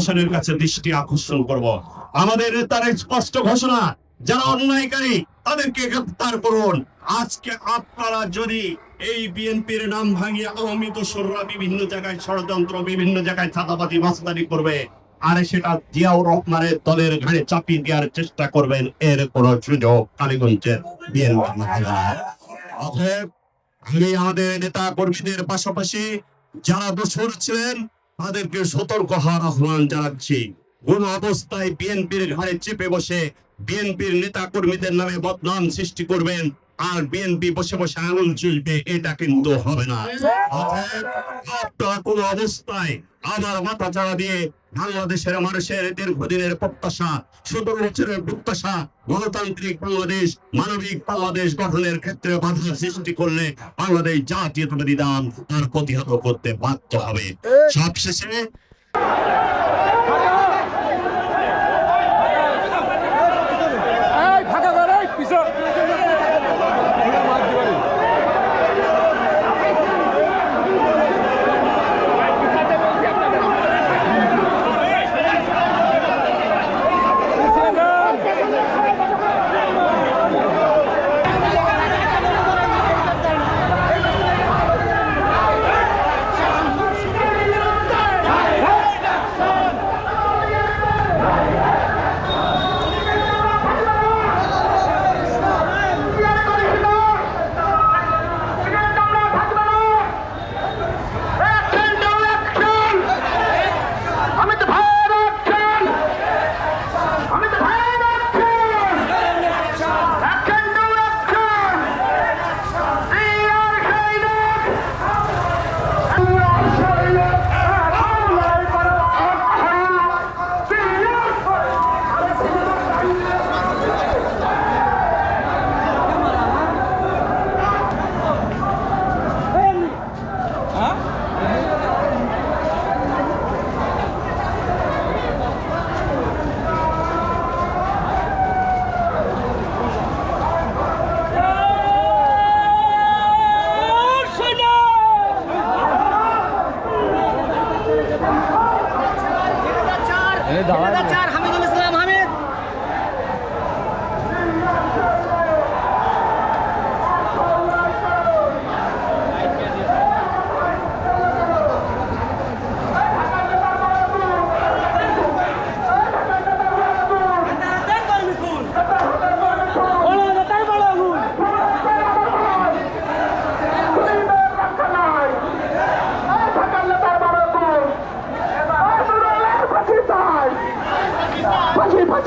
প্রশাসনের কাছে দৃষ্টি আকর্ষণ করব। আমাদের নেতার স্পষ্ট ঘোষণা, যারা অন্যায়কারী, তাদেরকে গ্রেফতার করুন। আজকে আপনারা যদি এই বিএনপির নাম ভাঙিয়ে আওয়ামী দোসররা বিভিন্ন জায়গায় ষড়যন্ত্র, বিভিন্ন জায়গায় চাঁদাবাদি মাসদারি করবে, আর সেটা জিয়াউর রহমানের দলের ঘাড়ে চাপিয়ে দেওয়ার চেষ্টা করবেন, এর কোন সুযোগ কালীগঞ্জের বিএনপি আমাদের নেতা কর্মীদের পাশাপাশি যারা দোষর ছিলেন তাদেরকে সতর্ক হওয়ার আহ্বান জানাচ্ছি। কোন অবস্থায় বিএনপির ঘাড়ে চেপে বসে বিএনপির নেতা কর্মীদের নামে বদনাম সৃষ্টি করবেন। আর বিএনপি বসে বসে আঙুল চুলবে, এটা কিন্তু হবে না। কোন অবস্থায় আমার মাথা চাড়া দিয়ে বাংলাদেশের মানুষের দীর্ঘদিনের প্রত্যাশা সতেরো বছরের প্রত্যাশা, গণতান্ত্রিক বাংলাদেশ, মানবিক বাংলাদেশ গঠনের ক্ষেত্রে বাধা সৃষ্টি করলে বাংলাদেশ জাতীয়তাবাদী দাম তার প্রতিহত করতে বাধ্য হবে। সবশেষে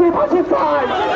Nazi Party 5!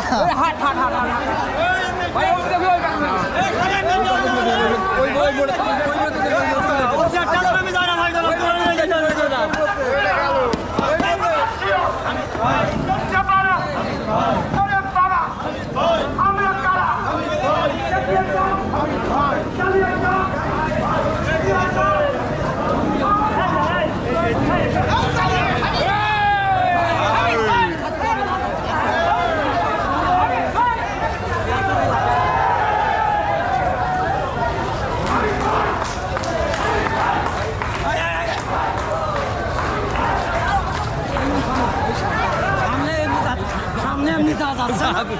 hot hot。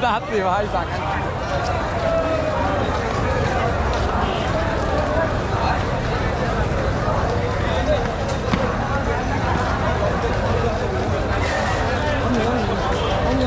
ভাবছি ভাই